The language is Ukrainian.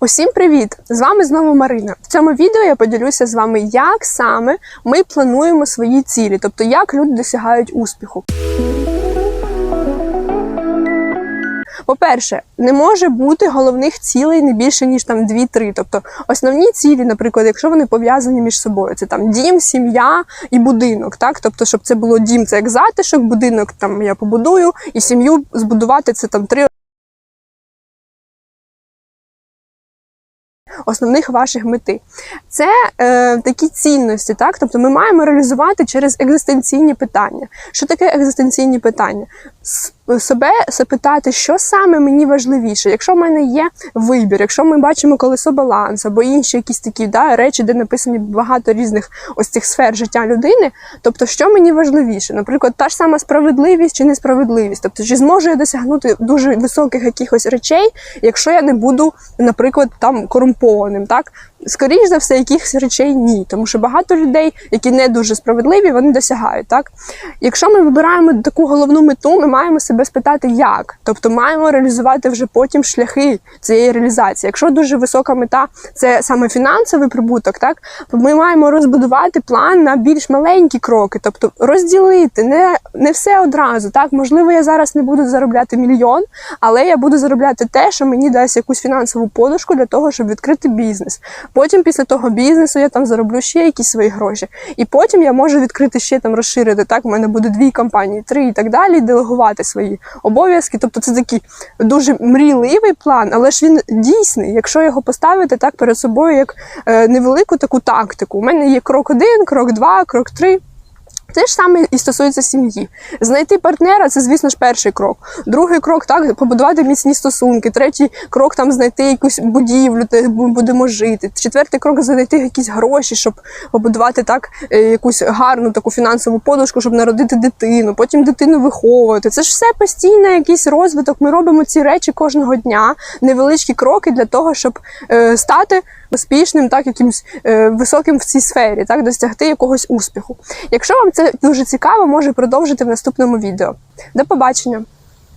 Усім привіт! З вами знову Марина. В цьому відео я поділюся з вами, як саме ми плануємо свої цілі, тобто як люди досягають успіху. По-перше, не може бути головних цілей не більше ніж там 2-3. Тобто основні цілі, наприклад, якщо вони пов'язані між собою, це там дім, сім'я і будинок. Так, тобто, щоб це було дім, це як затишок, будинок там я побудую, і сім'ю збудувати це там три основних ваших мети. Це е, такі цінності, так? Тобто ми маємо реалізувати через екзистенційні питання. Що таке екзистенційні питання? Себе запитати, що саме мені важливіше, якщо в мене є вибір, якщо ми бачимо колесо баланс або інші якісь такі да, речі, де написані багато різних ось цих сфер життя людини. Тобто, що мені важливіше? Наприклад, та ж сама справедливість чи несправедливість. Тобто, чи зможу я досягнути дуже високих якихось речей, якщо я не буду, наприклад, там корумпованим, так? Скоріше за все, якихось речей ні, тому що багато людей, які не дуже справедливі, вони досягають. Так? Якщо ми вибираємо таку головну мету, ми маємо себе спитати, як. Тобто маємо реалізувати вже потім шляхи цієї реалізації. Якщо дуже висока мета це саме фінансовий прибуток, так ми маємо розбудувати план на більш маленькі кроки, тобто розділити не, не все одразу. Так, можливо, я зараз не буду заробляти мільйон, але я буду заробляти те, що мені дасть якусь фінансову подушку для того, щоб відкрити бізнес. Потім після того бізнесу я там зароблю ще якісь свої гроші. І потім я можу відкрити ще там розширити. Так, у мене буде дві компанії, три і так далі, і делегувати свої обов'язки. Тобто це такий дуже мрійливий план, але ж він дійсний, якщо його поставити так перед собою, як е, невелику таку тактику. У мене є крок один, крок два, крок три. Те ж саме і стосується сім'ї. Знайти партнера це, звісно ж, перший крок. Другий крок так побудувати міцні стосунки. Третій крок там знайти якусь будівлю, де ми будемо жити. Четвертий крок знайти якісь гроші, щоб побудувати так е, якусь гарну таку фінансову подушку, щоб народити дитину, потім дитину виховувати. Це ж все постійно якийсь розвиток. Ми робимо ці речі кожного дня, невеличкі кроки для того, щоб е, стати успішним, так якимось е, високим в цій сфері, так досягти якогось успіху. Якщо вам це дуже цікаво, можу продовжити в наступному відео. До побачення!